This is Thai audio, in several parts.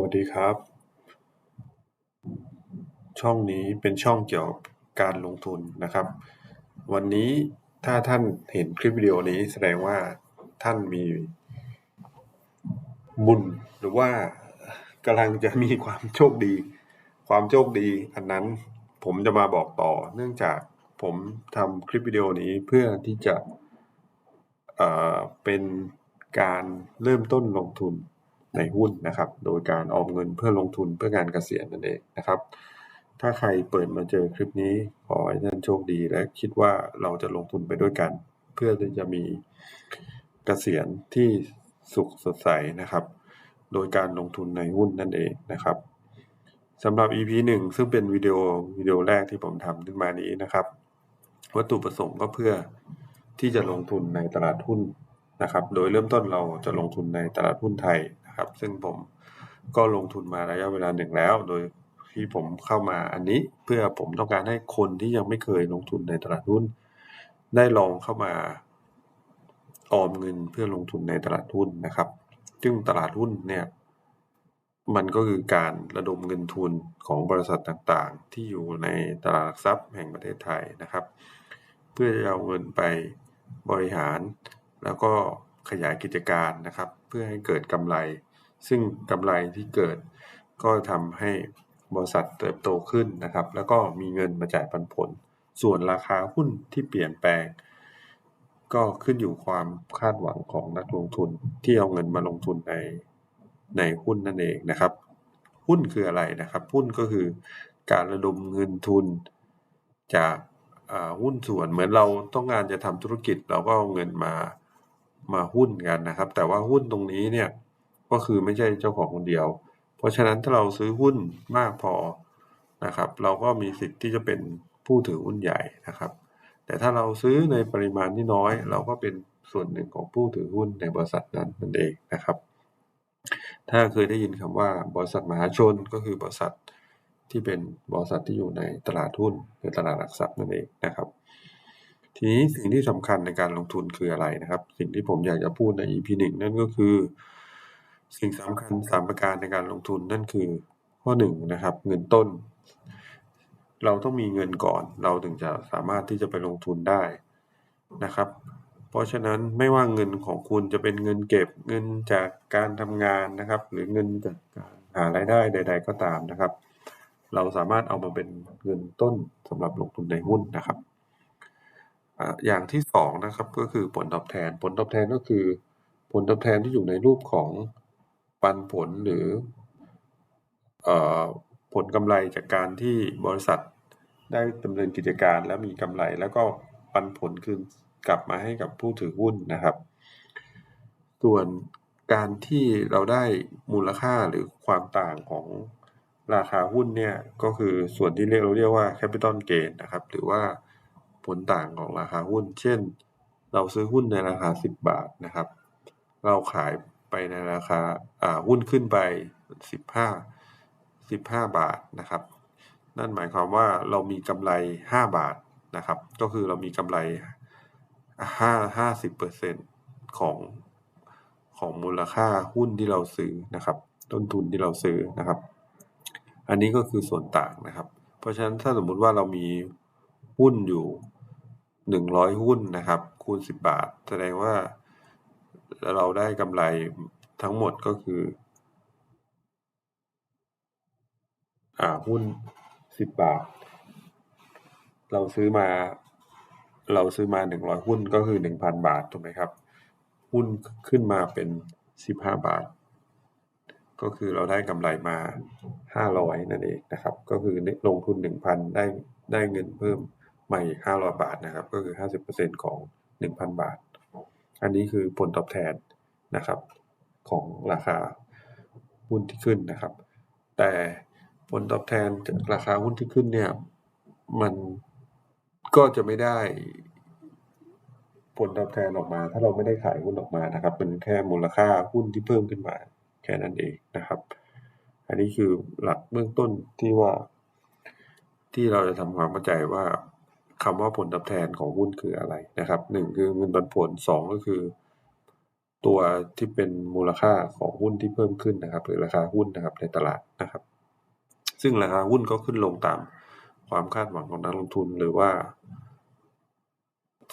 วัสดีครับ ช่องนี้เป็นช่องเกี่ยวกับการลงทุนนะครับ วันนี้ถ้าท่านเห็นคลิปวิดีโอนี้แสดงว่าท่านมีบุญหรือว่ากำลังจะมีความโชคดี ความโชคดีอันนั้นผมจะมาบอกต่อ เนื่องจากผมทำคลิปวิดีโอนี้เพื่อที่จะเเป็นการเริ่มต้นลงทุน ในหุ้นนะครับ โดยการออมเงินเพื่อลงทุนเพื่อการเกษียณนั่นเองนะครับ ถ้าใครเปิดมาเจอคลิปนี้ขอให้ท่านโชคดีและคิดว่าเราจะลงทุนไปด้วยกัน เพื่อที่จะมีเกษียณที่สุขสดใสนะครับ โดยการลงทุนในหุ้นนั่นเองนะครับสำหรับ EP 1 ซึ่งเป็นวิดีโอวิดีโอแรกที่ผมทำขึ้นมานี้นะครับ วัตถุประสงค์ก็เพื่อที่จะลงทุนในตลาดหุ้นนะครับ โดยเริ่มต้นเราจะลงทุนในตลาดหุ้นไทย ครับ ซึ่งผมก็ลงทุนมาระยะเวลาหนึ่งแล้ว โดยที่ผมเข้ามาอันนี้เพื่อผมต้องการให้คนที่ยังไม่เคยลงทุนในตลาดหุ้น ได้ลองเข้ามาออมเงินเพื่อลงทุนในตลาดหุ้นนะครับ ซึ่งตลาดหุ้นเนี่ยมันก็คือการระดมเงินทุนของบริษัทต่างๆ ที่อยู่ในตลาดหลักทรัพย์แห่งประเทศไทยนะครับ เพื่อจะเอาเงินไปบริหาร แล้วก็ขยายกิจการนะครับ เพื่อให้เกิดกำไร ซึ่งกำไรที่เกิดก็ทำให้บริษัทเติบโตขึ้นนะครับ แล้วก็มีเงินมาจ่ายปันผล ส่วนราคาหุ้นที่เปลี่ยนแปลง ก็ขึ้นอยู่ความคาดหวังของนักลงทุนที่เอาเงินมาลงทุนในในหุ้นนั่นเองนะครับ หุ้นคืออะไรนะครับ หุ้นก็คือการระดมเงินทุนจากอ่าหุ้นส่วนเหมือนเราต้องการจะทำธุรกิจเราก็เอาเงินมามาหุ้นกันนะครับ แต่ว่าหุ้นตรงนี้เนี่ย ก็คือไม่ใช่เจ้าของคนเดียว เพราะฉะนั้นถ้าเราซื้อหุ้นมากพอนะครับ เราก็มีสิทธิ์ที่จะเป็นผู้ถือหุ้นใหญ่นะครับ แต่ถ้าเราซื้อในปริมาณที่น้อย เราก็เป็นส่วนหนึ่งของผู้ถือหุ้นในบริษัทนั้นนั่นเองนะครับ ถ้าเคยได้ยินคำว่าบริษัทมหาชนก็คือบริษัทที่เป็นบริษัทที่อยู่ในตลาดหุ้นในตลาดหลักทรัพย์นั่นเองนะครับทีนี้สิ่งที่สำคัญในการลงทุนคืออะไรนะครับ สิ่งที่ผมอยากจะพูดใน EP หนึ่งนั่นก็คือ สิ่งสำคัญสามประการในการลงทุนนั่นคือ ข้อหนึ่งนะครับ เงินต้น เราต้องมีเงินก่อน เราถึงจะสามารถที่จะไปลงทุนได้นะครับ เพราะฉะนั้นไม่ว่าเงินของคุณจะเป็นเงินเก็บเงินจากการทำงานนะครับ หรือเงินจากการหารายได้ใด ๆ ก็ตามนะครับ เราสามารถเอามาเป็นเงินต้นสำหรับลงทุนในหุ้นนะครับอย่างที่สองนะครับก็คือผลตอบแทน ผลตอบแทนก็คือ ผลตอบแทนที่อยู่ในรูปของ ปันผลหรืออผลกำไรจากการที่บริษัทได้ดำเนินกิจการแล้วมีกำไร แล้วก็ปันผลคืนกลับมาให้กับผู้ถือหุ้นนะครับ ส่วนการที่เราได้มูลค่าหรือความต่างของราคาหุ้นเนี่ย ก็คือส่วนที่เรียกเราเรียกว่า capital gain นะครับ หรือว่าผลต่างของราคาหุ้น เช่น เราซื้อหุ้นในราคา 10 บาทนะครับ เราขาย ไปในราคาหุ้นขึ้นไป 15 15 บาทนะครับ นั่นหมายความว่าเรามีกำไร 5 บาทนะครับ ก็คือเรามีกำไร 5 50%ของของมูลค่าหุ้นที่เราซื้อนะครับ ต้นทุนที่เราซื้อนะครับ อันนี้ก็คือส่วนต่างนะครับ เพราะฉะนั้นถ้าสมมุติว่าเรามีหุ้นอยู่ 100 หุ้นนะครับ คูณ 10 บาท แสดงว่า เราได้กำไรทั้งหมดก็คืออ่าหุ้น10บบาท เราซื้อมา เราซื้อมา100หุ้นก็คือ1,000บาทถูกไหมครับ หุ้นขึ้นมาเป็น15บห้าบาท ก็คือเราได้กำไรมา500นั่นเองนะครับ ก็คือลงทุน1,000ได้ได้เงินเพิ่มใหมาอีก500บาทนะครับ ก็คือ50%ของ1,000บาท อันนี้คือผลตอบแทนนะครับของราคาหุ้นที่ขึ้นนะครับ แต่ผลตอบแทนจากราคาหุ้นที่ขึ้นเนี่ยมันก็จะไม่ได้ผลตอบแทนออกมา ถ้าเราไม่ได้ขายหุ้นออกมานะครับ เป็นแค่มูลค่าหุ้นที่เพิ่มขึ้นมาแค่นั้นเองนะครับ อันนี้คือหลักเบื้องต้นที่ว่า ที่เราจะทำความเข้าใจว่า คำว่าผลตอบแทนของหุ้นคืออะไรนะครับหนึ่งคือเงินปันผลสองก็คือ ตัวที่เป็นมูลค่าของหุ้นที่เพิ่มขึ้นนะครับ หรือราคาหุ้นนะครับในตลาดนะครับ ซึ่งราคาหุ้นก็ขึ้นลงตามความคาดหวังของนักลงทุนหรือว่า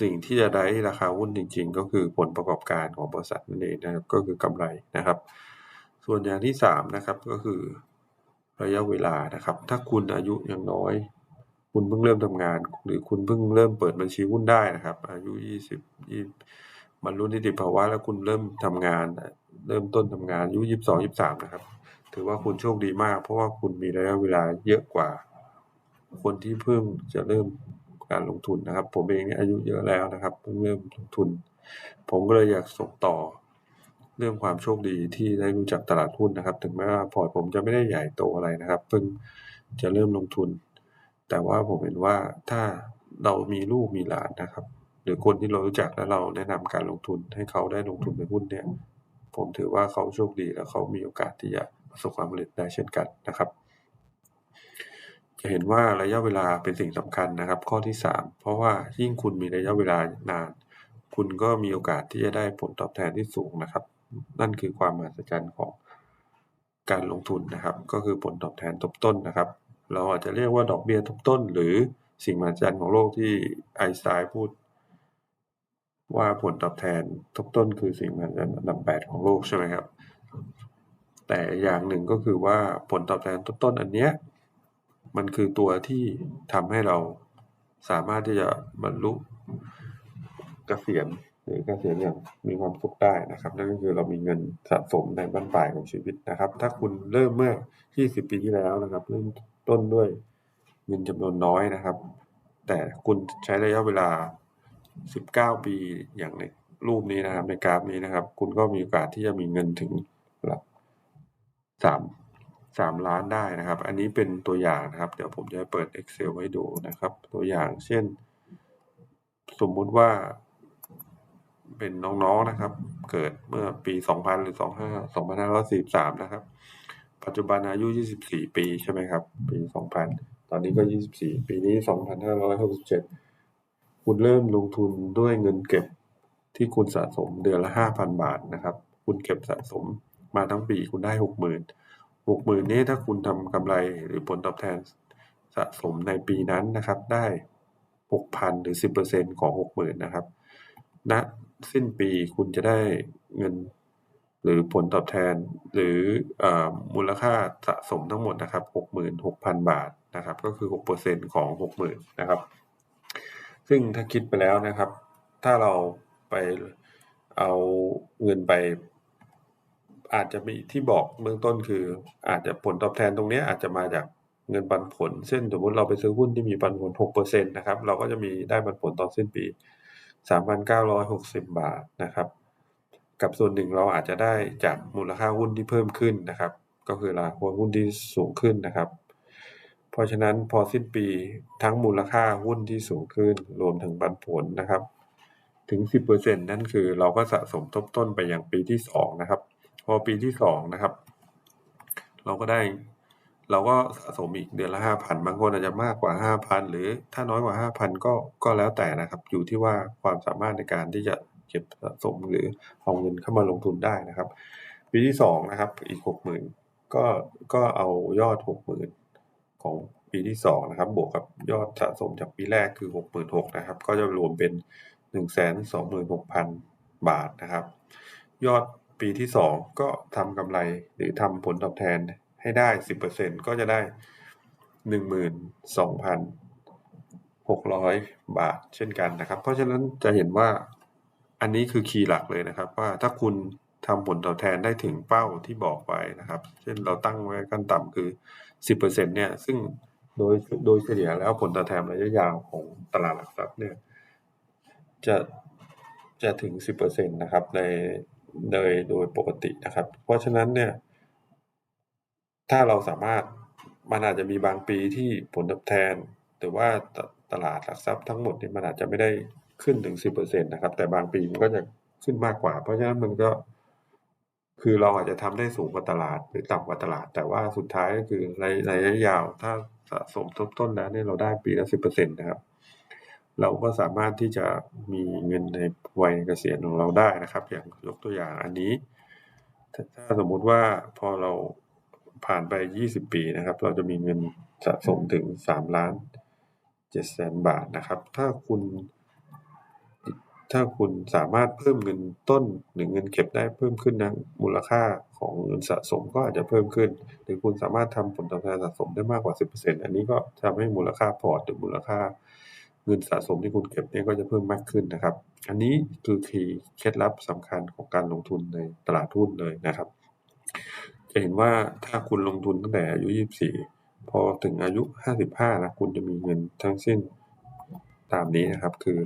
สิ่งที่จะได้ราคาหุ้นจริง ๆ ก็คือผลประกอบการของบริษัทนั่นเองนะครับก็คือกำไรนะครับ ส่วนอย่างที่สามนะครับก็คือระยะเวลานะครับ ถ้าคุณอายุยังน้อย คุณเพิ่งเริ่มทำงาน หรือคุณเพิ่งเริ่มเปิดบัญชีหุ้นได้นะครับ อายุยี่สิบยี่บรรลุนิติภาวะแล้วคุณเริ่มทำงาน เริ่มต้นทำงานอายุยี่สิบสองยี่สิบสามนะครับ ถือว่าคุณโชคดีมาก เพราะว่าคุณมีระยะเวลาเยอะกว่า คนที่เพิ่งจะเริ่มการลงทุนนะครับ ผมเองเนี่ยอายุเยอะแล้วนะครับเพิ่งเริ่มลงทุน ผมก็เลยอยากส่งต่อเรื่องความโชคดีที่ได้รู้จักตลาดหุ้นนะครับ ถึงแม้ว่าพอร์ตผมจะไม่ได้ใหญ่โตอะไรนะครับ เพิ่งจะเริ่มลงทุน แต่ว่าผมเห็นว่าถ้าเรามีลูกมีหลานนะครับ หรือคนที่เรารู้จักแล้วเราแนะนำการลงทุนให้เขาได้ลงทุนในหุ้นเนี่ย ผมถือว่าเขาโชคดีและเขามีโอกาสที่จะประสบความสำเร็จได้เช่นกันนะครับ จะเห็นว่าระยะเวลาเป็นสิ่งสำคัญนะครับ ข้อที่สามเพราะว่ายิ่งคุณมีระยะเวลานาน คุณก็มีโอกาสที่จะได้ผลตอบแทนที่สูงนะครับ นั่นคือความมหัศจรรย์ของการลงทุนนะครับ ก็คือผลตอบแทนทบต้นนะครับ เราอาจจะเรียกว่าดอกเบี้ยทบต้น หรือสิ่งมหัศจรรย์ของโลกที่ไอสไตน์พูด ว่าผลตอบแทนทบต้นคือสิ่งมหัศจรรย์อันดับแปดของโลกใช่ไหมครับ แต่อย่างหนึ่งก็คือว่าผลตอบแทนทบต้นอันเนี้ยมันคือตัวที่ทำให้เราสามารถที่จะบรรลุเกษียณหรือเกษียณอย่างมีความสุขได้นะครับ นั่นก็คือเรามีเงินสะสมในบั้นปลายของชีวิตนะครับ ถ้าคุณเริ่มเมื่อ 20 ปีที่แล้วนะครับเริ่ม ต้นด้วยเงินจำนวนน้อยนะครับ แต่คุณใช้ระยะเวลา 19 ปีอย่างในรูปนี้นะครับในกราฟนี้นะครับ คุณก็มีโอกาสที่จะมีเงินถึงหลักสามสามล้านได้นะครับ อันนี้เป็นตัวอย่างนะครับ เดี๋ยวผมจะเปิด Excel ให้ดูนะครับ ตัวอย่างเช่น สมมุติว่า เป็นน้องๆนะครับ เกิดเมื่อปี 2000 หรือ 25 2543 นะครับ ปัจจุบันอายุ 24 ปีใช่ไหมครับ ปี 2000 ตอนนี้ก็ 24 ปีนี้ 2567 คุณเริ่มลงทุนด้วยเงินเก็บที่คุณสะสมเดือนละ 5,000 บาทนะครับ คุณเก็บสะสมมาทั้งปีคุณได้ 60,000 60,000นี้ถ้าคุณทำกำไรหรือผลตอบแทนสะสมในปีนั้นนะครับ ได้ 6,000 หรือ 10%ของ 60,000 นะครับณนะสิ้นปีคุณจะได้เงิน หรือผลตอบแทนหรืออมูลค่าสะสมทั้งหมดนะครับ66,000 บาทนะครับก็คือ 6%ของ 60,000นะครับ ซึ่งถ้าคิดไปแล้วนะครับ ถ้าเราไปเอาเงินไป อาจจะมีที่บอกเบื้องต้นคือ อาจจะผลตอบแทนตรงนี้อาจจะมาจากเงินปันผล เช่นสมมติเราไปซื้อหุ้นที่มีปันผล 6%นะครับ เราก็จะมีได้ปันผลตอนสิ้นปี 3,960 บาทนะครับ กับส่วนหนึ่งเราอาจจะได้จากมูลค่าหุ้นที่เพิ่มขึ้นนะครับ ก็คือราคาหุ้นที่สูงขึ้นนะครับ เพราะฉะนั้นพอสิ้นปีทั้งมูลค่าหุ้นที่สูงขึ้น รวมถึงปันผลนะครับ ถึง 10%นั่นคือเราก็สะสมทบต้นไปอย่างปีที่ 2 นะครับ พอปีที่ 2 นะครับ เราก็ได้เราก็สะสมอีกเดือนละ5,000บางคนอาจจะมากกว่า5,000หรือถ้าน้อยกว่า5,000ก็ก็แล้วแต่นะครับ อยู่ที่ว่าความสามารถในการที่จะ เก็บสะสมหรือเอาเงินเข้ามาลงทุนได้นะครับ ปีที่2นะครับอีก 60,000 ก็ก็เอายอด 60,000 ของปีที่2นะครับบวกกับยอดสะสมจากปีแรกคือ 66,000นะครับก็จะรวมเป็น 126,000 บาทนะครับ ยอดปีที่ 2 ก็ทำกำไรหรือทำผลตอบแทนให้ได้ 10%ก็จะได้ 12,600 บาทเช่นกันนะครับ เพราะฉะนั้นจะเห็นว่า อันนี้คือคีย์หลักเลยนะครับ ว่าถ้าคุณทำผลตอบแทนได้ถึงเป้าที่บอกไว้นะครับ เช่นเราตั้งไว้ขั้นต่ำคือ 10%เนี่ย ซึ่งโดยโดยเฉลี่ยแล้วผลตอบแทนระยะยาวของตลาดหลักทรัพย์เนี่ย จะจะถึง 10%นะครับในโดยโดยปกตินะครับ เพราะฉะนั้นเนี่ย ถ้าเราสามารถมันอาจจะมีบางปีที่ผลตอบแทน หรือว่าตตลาดหลักทรัพย์ทั้งหมดเนี่ยมันอาจจะไม่ได้ ขึ้นถึง10%นตนะครับ แต่บางปีมันก็จะขึ้นมากกว่า เพราะฉะนั้นมันก็ คือเราอาจจะทำได้สูงกว่าตลาดหรือต่ำกว่าตลาด แต่ว่าสุดท้ายก็คือในระยะยาว ถ้าสะสมทบต้นแล้วเนี่ยเราได้ปีละ10%นตนะครับ เราก็สามารถที่จะมีเงินในวัยเกษียณของเราได้นะครับ อย่างยกตัวอย่างอันนี้ ถ้าถ้าสมมุติว่าพอเราผ่านไป 20 ปีนะครับ เราจะมีเงินสะสมถึง 3 ล้าน7แสนบาทนะครับ ถ้าคุณ ถ้าคุณสามารถเพิ่มเงินต้นหรือเงินเก็บได้เพิ่มขึ้นนะมูลค่าของเงินสะสมก็อาจจะเพิ่มขึ้น หรือคุณสามารถทำผลตอบแทนสะสมได้มากกว่า 10%อันนี้ก็ทำให้มูลค่าพอร์ตหรือมูลค่าเงินสะสมที่คุณเก็บเนี่ยก็จะเพิ่มมากขึ้นนะครับ อันนี้คือคีย์เคล็ดลับสำคัญของการลงทุนในตลาดหุ้นเลยนะครับ จะเห็นว่าถ้าคุณลงทุนตั้งแต่อายุ 24 พอถึงอายุ 55นะคุณจะมีเงินทั้งสิ้นตามนี้นะครับคือ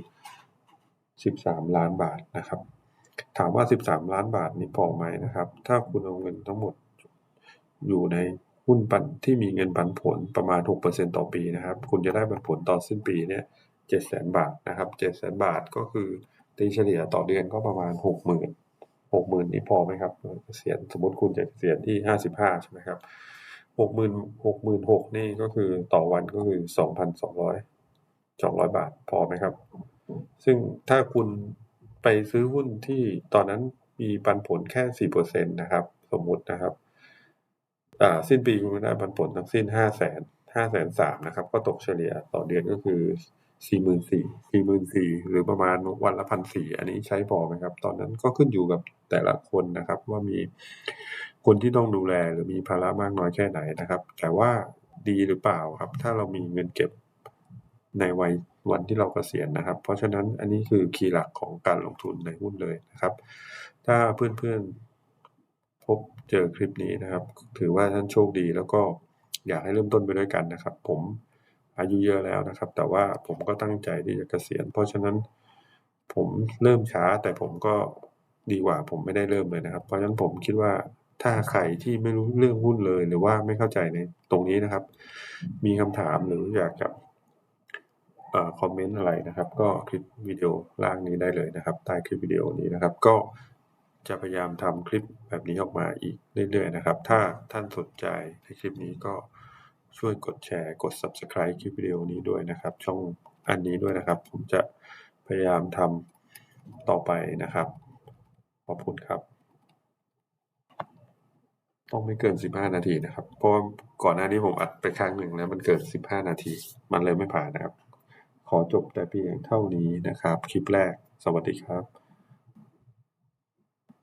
13 ล้านบาทนะครับ ถามว่า 13 ล้านบาทนี่พอไหมนะครับ ถ้าคุณเอาเงินทั้งหมดอยู่ในหุ้นปันที่มีเงินปันผลประมาณ 6%ต่อปีนะครับ คุณจะได้ปันผลต่อสิ้นปีเนี่ย700,000บาทนะครับ700,000บาทก็คือตีเฉลี่ยต่อเดือนก็ประมาณ60,000 60,000นี่พอไหมครับเกษียณสมมติคุณจะเกษียณที่55ใช่ไหมครับ60,000 66,000นี่ก็คือต่อวันก็คือ2,200 200บาทพอไหมครับ ซึ่งถ้าคุณไปซื้อหุ้นที่ตอนนั้นมีปันผลแค่ 4%นะครับ สมมุตินะครับอ่าสิ้นปีคุณได้ปันผลทั้งสิ้น 500,000 503,000นะครับ ก็ตกเฉลี่ยต่อเดือนก็คือ44,000 44,000หมื่นสี่หรือประมาณวันละ1,400อันนี้ใช้พอไหมครับ ตอนนั้นก็ขึ้นอยู่กับแต่ละคนนะครับ ว่ามีคนที่ต้องดูแลหรือมีภาระมากน้อยแค่ไหนนะครับ แต่ว่าดีหรือเปล่าครับ ถ้าเรามีเงินเก็บ ในวัยวันที่เราเกษียณนะครับ เพราะฉะนั้นอันนี้คือคีย์หลักของการลงทุนในหุ้นเลยนะครับ ถ้าเพื่อนๆพบเจอคลิปนี้นะครับ ถือว่าท่านโชคดีแล้วก็อยากให้เริ่มต้นไปด้วยกันนะครับ ผมอายุเยอะแล้วนะครับ แต่ว่าผมก็ตั้งใจที่จะเกษียณ เพราะฉะนั้นผมเริ่มช้าแต่ผมก็ดีกว่าผมไม่ได้เริ่มเลยนะครับ เพราะฉะนั้นผมคิดว่าถ้าใครที่ไม่รู้เรื่องหุ้นเลยหรือว่าไม่เข้าใจในตรงนี้นะครับ มีคำถามหรืออยากจะ คอมเมนต์อะไรนะครับ ก็คลิปวิดีโอล่างนี้ได้เลยนะครับ ใต้คลิปวิดีโอนี้นะครับ ก็จะพยายามทำคลิปแบบนี้ออกมาอีกเรื่อยๆนะครับ ถ้าท่านสนใจในคลิปนี้ก็ช่วยกดแชร์กด subscribe คลิปวิดีโอนี้ด้วยนะครับ ช่องอันนี้ด้วยนะครับ ผมจะพยายามทำต่อไปนะครับ ขอบคุณครับ ต้องไม่เกิน 15 นาทีนะครับ เพราะก่อนหน้านี้ผมอัดไปครั้งหนึ่งแล้วมันเกิน 15 นาที มันเลยไม่ผ่านนะครับ ขอจบแต่เพียงเท่านี้นะครับ คลิปแรก สวัสดีครับ